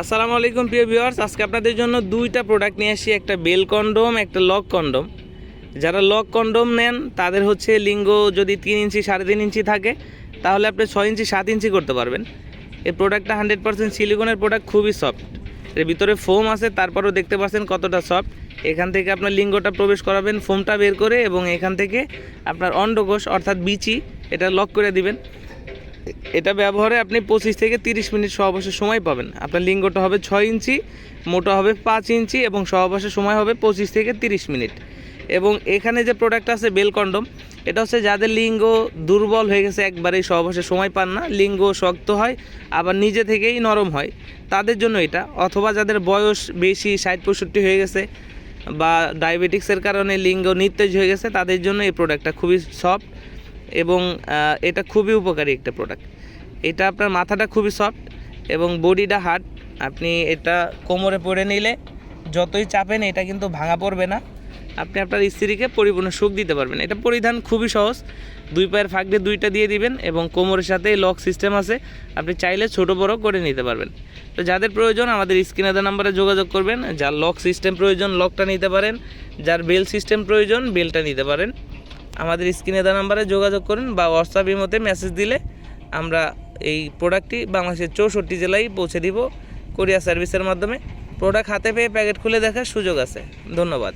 আসসালামু আলাইকুম, প্রিয় ভিউয়ার্স। আজকে আপনাদের জন্য দুইটা প্রোডাক্ট নিয়ে আসি। একটা বেল কন্ডোম একটা লক কন্ডোম যারা লক কন্ডোম নেন, তাদের হচ্ছে লিঙ্গ যদি তিন ইঞ্চি, সাড়ে তিন ইঞ্চি থাকে, তাহলে আপনি ছয় ইঞ্চি, সাত ইঞ্চি করতে পারবেন। এই প্রোডাক্টটা হান্ড্রেড পার্সেন্ট সিলিকনের প্রোডাক্ট খুবই সফট এর ভিতরে ফোম আছে, তারপরও দেখতে পাচ্ছেন কতটা সফট এখান থেকে আপনার লিঙ্গটা প্রবেশ করাবেন ফোমটা বের করে এবং এখান থেকে আপনার অন্ডকোষ, অর্থাৎ বিচি, এটা লক করে দিবেন। এটা ব্যবহারে আপনি পঁচিশ থেকে তিরিশ মিনিট সহবাসের সময় পাবেন। আপনার লিঙ্গটা হবে ছয় ইঞ্চি, মোটা হবে পাঁচ ইঞ্চি এবং সহবাসের সময় হবে পঁচিশ থেকে তিরিশ মিনিট। এবং এখানে যে প্রোডাক্ট আছে বেল কন্ডম, এটা হচ্ছে যাদের লিঙ্গ দুর্বল হয়ে গেছে, একবারেই সহবাসের সময় পান না, লিঙ্গ শক্ত হয়, আবার নিজে থেকেই নরম হয়, তাদের জন্য এটা। অথবা যাদের বয়স বেশি, ষাট পঁয়ষট্টি হয়ে গেছে বা ডায়াবেটিক্সের কারণে লিঙ্গ নিত্তেজ হয়ে গেছে, তাদের জন্য এই প্রোডাক্টটা খুবই সফট এবং এটা খুবই উপকারী একটা প্রোডাক্ট এটা আপনার মাথাটা খুবই সফট এবং বডিটা হার্ড আপনি এটা কোমরে পরে নিলে যতই চাপেন এটা কিন্তু ভাঙা পড়বে না। আপনি আপনার স্ত্রীকে পরিপূর্ণ সুখ দিতে পারবেন। এটা পরিধান খুবই সহজ। দুই পায়ের ফাঁক দিয়ে দুইটা দিয়ে দিবেন এবং কোমরের সাথে লক সিস্টেম আছে। আপনি চাইলে ছোট বড় করে নিতে পারবেন। তো যাদের প্রয়োজন আমাদের স্ক্রিনে দেওয়া নাম্বারে যোগাযোগ করবেন। যার লক সিস্টেম প্রয়োজন লকটা নিতে পারেন। যার বেল সিস্টেম প্রয়োজন বেলটা নিতে পারেন। আমাদের স্ক্রিনে দেওয়া নাম্বারে যোগাযোগ করুন বা হোয়াটসঅ্যাপের ইমোতে মেসেজ দিলে আমরা এই প্রোডাক্টটি বাংলাদেশের চৌষট্টি জেলায় পৌঁছে দিব কোরিয়ার সার্ভিসের মাধ্যমে। প্রোডাক্ট হাতে পেয়ে প্যাকেট খুলে দেখার সুযোগ আছে। ধন্যবাদ।